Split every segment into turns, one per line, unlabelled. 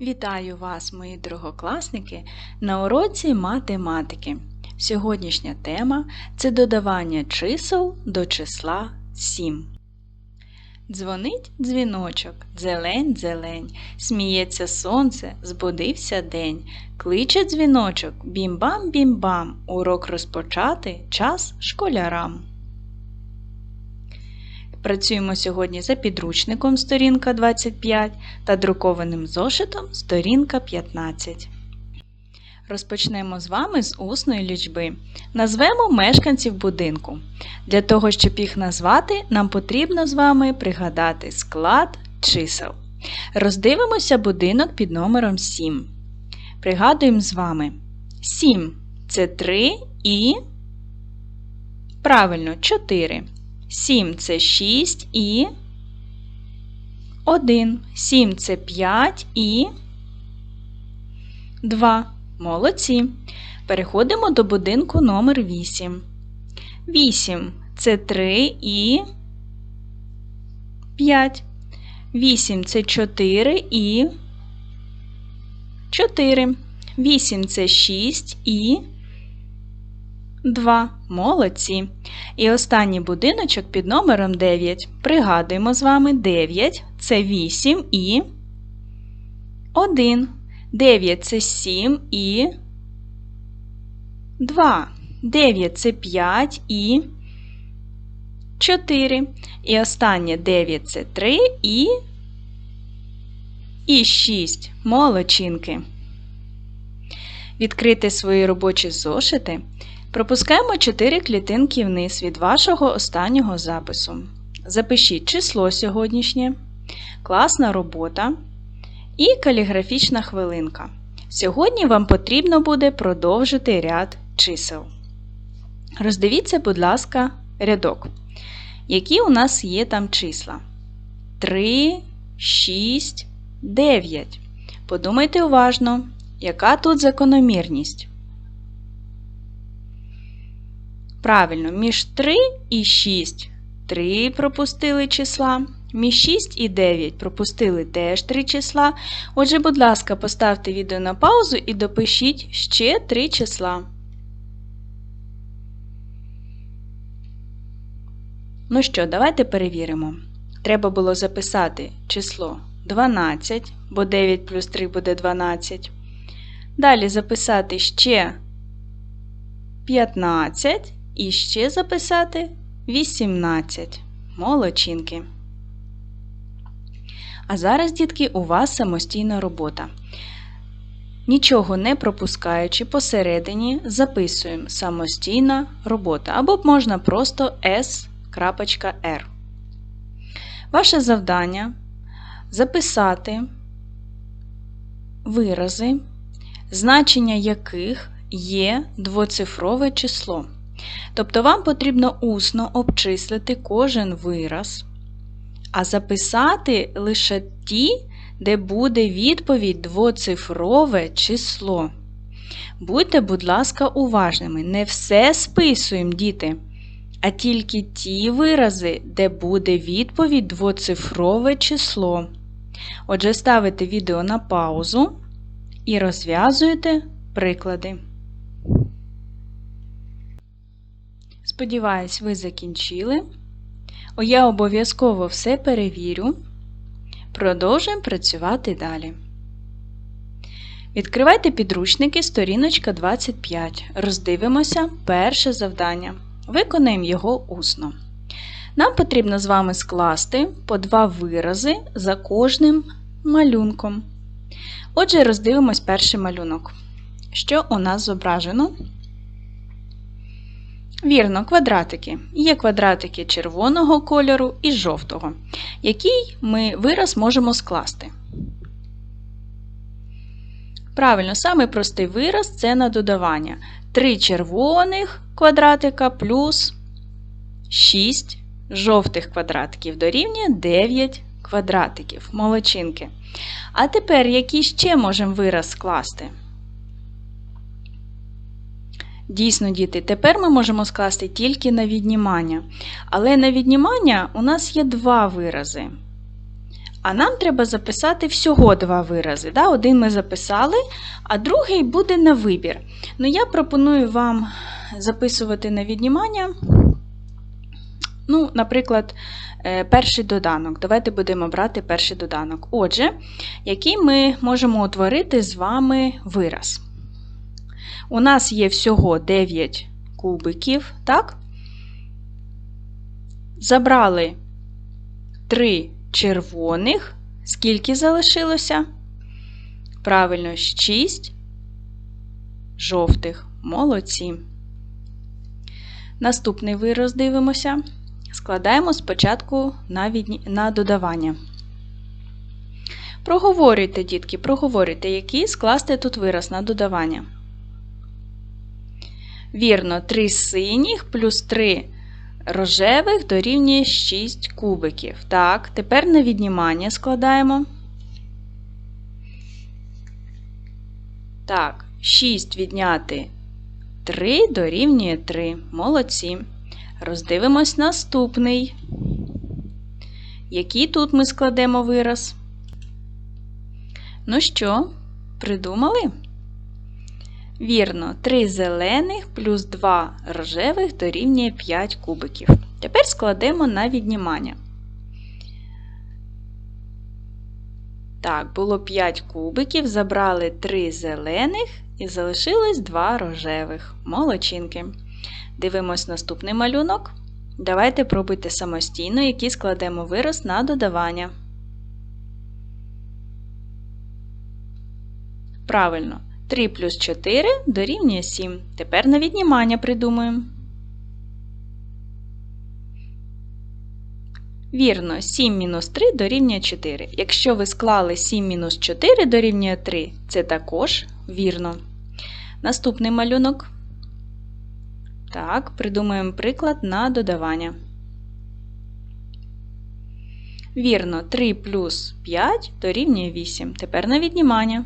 Вітаю вас, мої другокласники, на уроці математики. Сьогоднішня тема це додавання чисел до числа 7. Дзвонить дзвіночок, дзелень, дзелень, сміється сонце, збудився день. Кличе дзвіночок, бім-бам, бім-бам, урок розпочати, час школярам. Працюємо сьогодні за підручником сторінка 25 та друкованим зошитом сторінка 15. Розпочнемо з вами з усної лічби. Назвемо мешканців будинку. Для того, щоб їх назвати, нам потрібно з вами пригадати склад чисел. Роздивимося будинок під номером 7. Пригадуємо з вами 7 це 3 і. Правильно, 4. 7 це 6 і 1. 7 це 5 і 2. Молодці. Переходимо до будинку номер 8. 8 це 3 і 5. 8 це 4 і 4. 8 це 6 і 2. Молодці. І останній будиночок під номером 9. Пригадуємо з вами 9 це 8 і 1. 9 це 7 і 2. 9 це 5 і 4. І останнє 9 це 3 і і 6. Молодчинки. Відкрити свої робочі зошити. Пропускаємо 4 клітинки вниз від вашого останнього запису. Запишіть число сьогоднішнє, класна робота і каліграфічна хвилинка. Сьогодні вам потрібно буде продовжити ряд чисел. Роздивіться, будь ласка, рядок. Які у нас є там числа? 3, 6, 9. Подумайте уважно, яка тут закономірність? Правильно, між 3 і 6 3 пропустили числа. Між 6 і 9 пропустили теж 3 числа. Отже, будь ласка, поставте відео на паузу і допишіть ще 3 числа. Ну що, давайте перевіримо. Треба було записати число 12, бо 9 плюс 3 буде 12. Далі записати ще 15 і ще записати 18. Молодчинки. А зараз, дітки, у вас самостійна робота. Нічого не пропускаючи посередині, записуємо самостійна робота або можна просто S.R. Ваше завдання записати вирази, значення яких є двоцифрове число. Тобто вам потрібно усно обчислити кожен вираз, а записати лише ті, де буде відповідь двоцифрове число. Будьте, будь ласка, уважними. Не все списуємо, діти, а тільки ті вирази, де буде відповідь двоцифрове число. Отже, ставите відео на паузу і розв'язуєте приклади. Сподіваюсь, ви закінчили. Я обов'язково все перевірю. Продовжуємо працювати далі. Відкривайте підручники, сторіночка 25. Роздивимося перше завдання. Виконаємо його усно. Нам потрібно з вами скласти по два вирази за кожним малюнком. Отже, роздивимось перший малюнок. Що у нас зображено? Вірно, квадратики. Є квадратики червоного кольору і жовтого, який ми вираз можемо скласти. Правильно, самий простий вираз це на додавання. 3 червоних квадратика плюс 6 жовтих квадратиків дорівнює 9 квадратиків. Молодчинки. А тепер який ще можемо вираз скласти? Дійсно, діти, тепер ми можемо скласти тільки на віднімання. Але на віднімання у нас є два вирази. А нам треба записати всього два вирази. Да? Один ми записали, а другий буде на вибір. Ну, я пропоную вам записувати на віднімання. Ну, наприклад, е, перший доданок. Давайте будемо брати перший доданок. Отже, який ми можемо утворити з вами вираз. У нас є всього 9 кубиків, так? Забрали 3 червоних. Скільки залишилося? Правильно, 6 жовтих. Молодці. Наступний вираз дивимося. Складаємо спочатку на, відні... на додавання. Проговорюйте, дітки, проговорюйте, який скласти тут вираз на додавання. Вірно, 3 синіх плюс 3 рожевих дорівнює 6 кубиків. Так, тепер на віднімання складаємо. Так, 6 відняти 3 дорівнює 3. Молодці. Роздивимось наступний. Який тут ми складемо вираз? Ну що, придумали? Вірно, 3 зелених плюс 2 рожевих дорівнює 5 кубиків. Тепер складемо на віднімання. Так, було 5 кубиків, забрали 3 зелених і залишилось 2 рожевих. Молодчинки. Дивимось наступний малюнок. Давайте пробуйте самостійно, який складемо вираз на додавання. Правильно. 3 плюс 4 дорівнює 7. Тепер на віднімання придумуємо. Вірно, 7 мінус 3 дорівнює 4. Якщо ви склали 7 мінус 4 дорівнює 3, це також вірно. Наступний малюнок. Так, придумаємо приклад на додавання. Вірно, 3 плюс 5 дорівнює 8. Тепер на віднімання.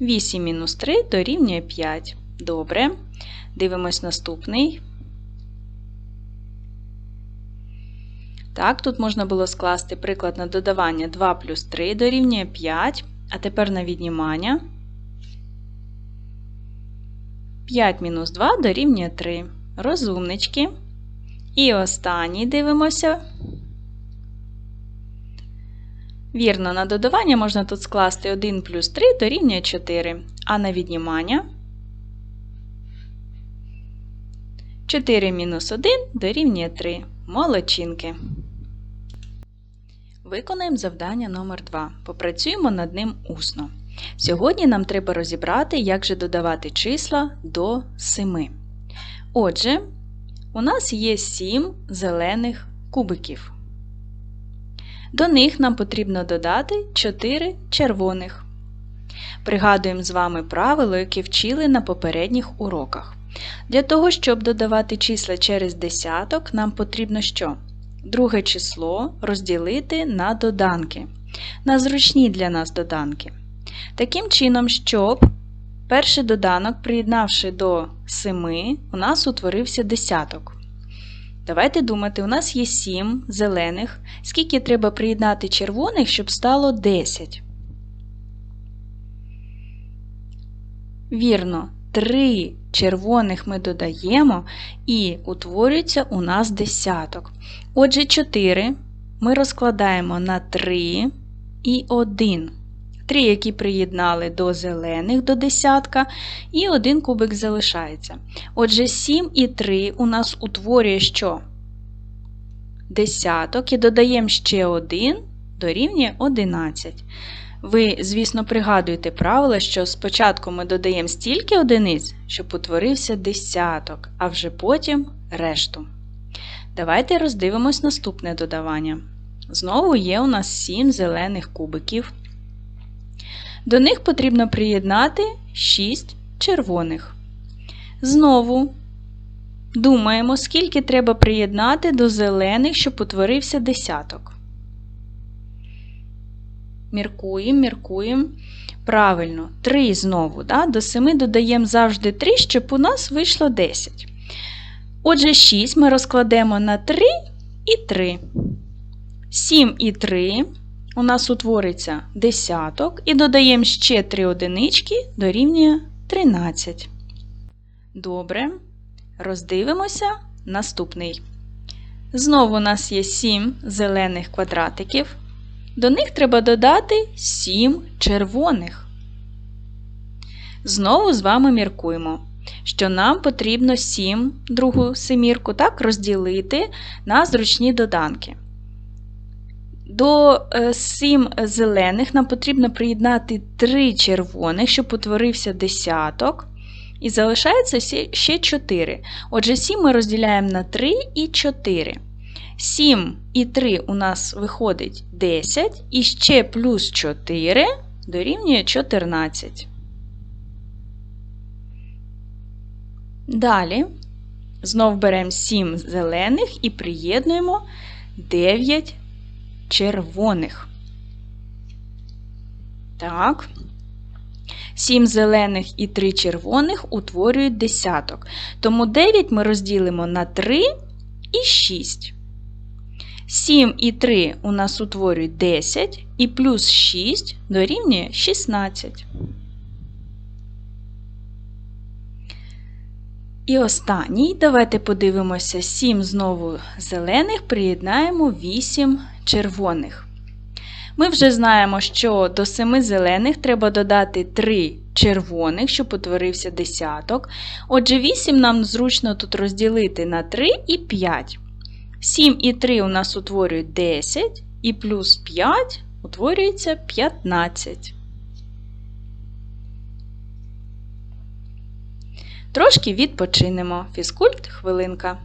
8 мінус 3 дорівнює 5. Добре. Дивимось наступний. Так, тут можна було скласти приклад на додавання 2 плюс 3 дорівнює 5. А тепер на віднімання. 5 мінус 2 дорівнює 3. Розумнички. І останній дивимося. Вірно, на додавання можна тут скласти 1 плюс 3 дорівнює 4, а на віднімання 4 мінус 1 дорівнює 3. Молодчинки. Виконаємо завдання номер 2 Попрацюємо над ним усно. Сьогодні нам треба розібрати, як же додавати числа до 7. Отже, у нас є 7 зелених кубиків. До них нам потрібно додати 4 червоних. Пригадуємо з вами правило, яке вчили на попередніх уроках. Для того, щоб додавати числа через десяток, нам потрібно що? Друге число розділити на доданки, на зручні для нас доданки. Таким чином, щоб перший доданок, приєднавши до 7, у нас утворився десяток. Давайте думати, у нас є 7 зелених. Скільки треба приєднати червоних, щоб стало 10? Вірно, 3 червоних ми додаємо і утворюється у нас десяток. Отже, 4 ми розкладаємо на 3 і 1. 3, які приєднали до зелених до десятка, і один кубик залишається. Отже, 7 і 3 у нас утворює що? Десяток і додаємо ще 1 дорівнює 11. Ви, звісно, пригадуєте правило, що спочатку ми додаємо стільки одиниць, щоб утворився десяток, а вже потім решту. Давайте роздивимось наступне додавання. Знову є у нас 7 зелених кубиків. До них потрібно приєднати 6 червоних. Знову думаємо, скільки треба приєднати до зелених, щоб утворився десяток. Міркуємо, міркуємо. Правильно, 3 знову. Да? До 7 додаємо завжди 3, щоб у нас вийшло 10. Отже, 6 ми розкладемо на 3 і 3. 7 і 3 у нас утвориться десяток і додаємо ще 3 одинички дорівнює 13. Добре. Роздивимося наступний. Знову у нас є 7 зелених квадратиків. До них треба додати 7 червоних. Знову з вами міркуємо, що нам потрібно 7 другу семірку так розділити на зручні доданки. До 7 е, зелених нам потрібно приєднати 3 червоних, щоб утворився десяток. І залишається ще 4. Отже, 7 ми розділяємо на 3 і 4. 7 і 3 у нас виходить 10, і ще плюс 4 дорівнює 14. Далі знов беремо 7 зелених і приєднуємо 9 червоних. Так. 7 зелених і 3 червоних утворюють десяток. Тому 9 ми розділимо на 3 і 6. 7 і 3 у нас утворюють 10, і плюс 6 дорівнює 16. І останній, давайте подивимося, 7 знову зелених приєднаємо 8 червоних. Ми вже знаємо, що до 7 зелених треба додати 3 червоних, щоб утворився десяток. Отже, 8 нам зручно тут розділити на 3 і 5. 7 і 3 у нас утворюють 10, і плюс 5 утворюється 15. Трошки відпочинемо. Фізкульт хвилинка.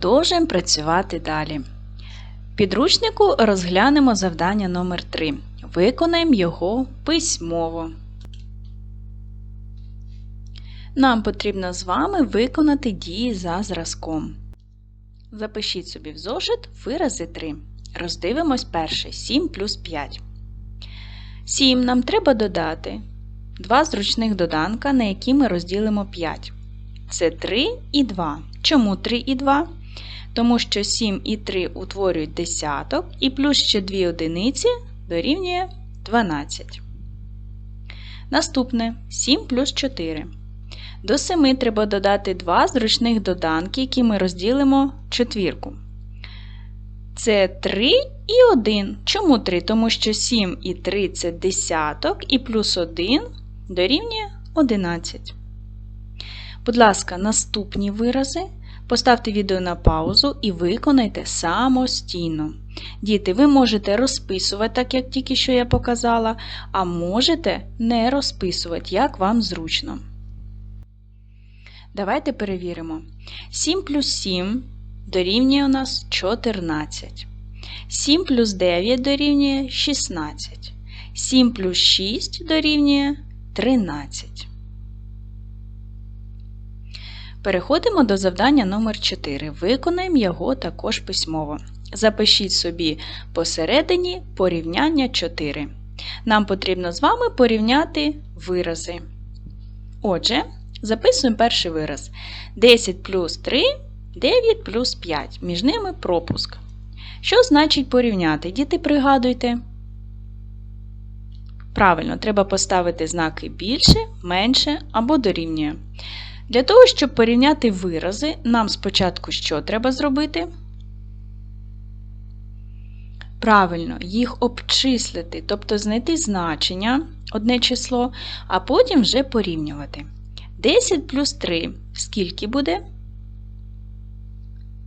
Продовжуємо працювати далі. В підручнику розглянемо завдання номер 3 Виконаємо його письмово. Нам потрібно з вами виконати дії за зразком. Запишіть собі в зошит вирази 3. Роздивимось перше 7 плюс 5. 7 нам треба додати два зручних доданка, на які ми розділимо 5. Це 3 і 2. Чому 3 і 2? Тому що 7 і 3 утворюють десяток, і плюс ще 2 одиниці дорівнює 12. Наступне 7 плюс 4. До 7 треба додати 2 зручних доданки, які ми розділимо четвірку. Це 3 і 1. Чому 3? Тому що 7 і 3 це десяток, і плюс 1 дорівнює 11. Будь ласка, наступні вирази Поставте відео на паузу і виконайте самостійно. Діти, ви можете розписувати, так як тільки що я показала, а можете не розписувати, як вам зручно. Давайте перевіримо. 7 плюс 7 дорівнює у нас 14. 7 плюс 9 дорівнює 16. 7 плюс 6 дорівнює 13. Переходимо до завдання номер 4 Виконаємо його також письмово. Запишіть собі посередині порівняння 4. Нам потрібно з вами порівняти вирази. Отже, Записуємо перший вираз. 10 плюс 3 9 плюс 5. Між ними пропуск. Що значить порівняти? Діти, пригадуйте. Правильно, треба поставити знаки більше, менше або дорівнює. Для того, щоб порівняти вирази, нам спочатку що треба зробити? Правильно, їх обчислити, тобто знайти значення, одне число, а потім вже порівнювати. 10 плюс 3 скільки буде?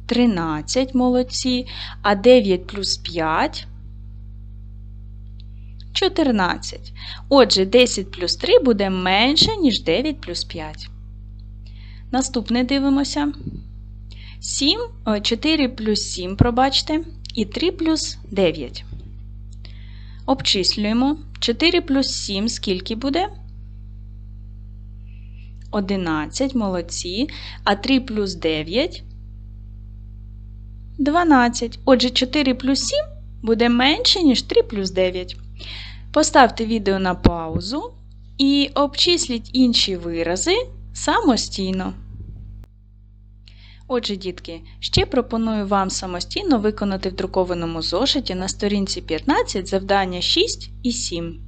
13 молодці, а 9 плюс 5 14. Отже, 10 плюс 3 буде менше, ніж 9 плюс 5. Наступне дивимося. 7, 4 плюс 7, пробачте, і 3 плюс 9. Обчислюємо. 4 плюс 7 скільки буде? 11, молодці. А 3 плюс 9 12. Отже, 4 плюс 7 буде менше, ніж 3 плюс 9. Поставте відео на паузу і обчисліть інші вирази самостійно. Отже, дітки, ще пропоную вам самостійно виконати в друкованому зошиті на сторінці 15 завдання 6 і 7.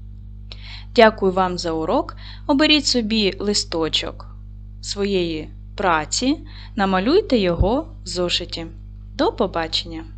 Дякую вам за урок. Оберіть собі листочок своєї праці, намалюйте його в зошиті. До побачення!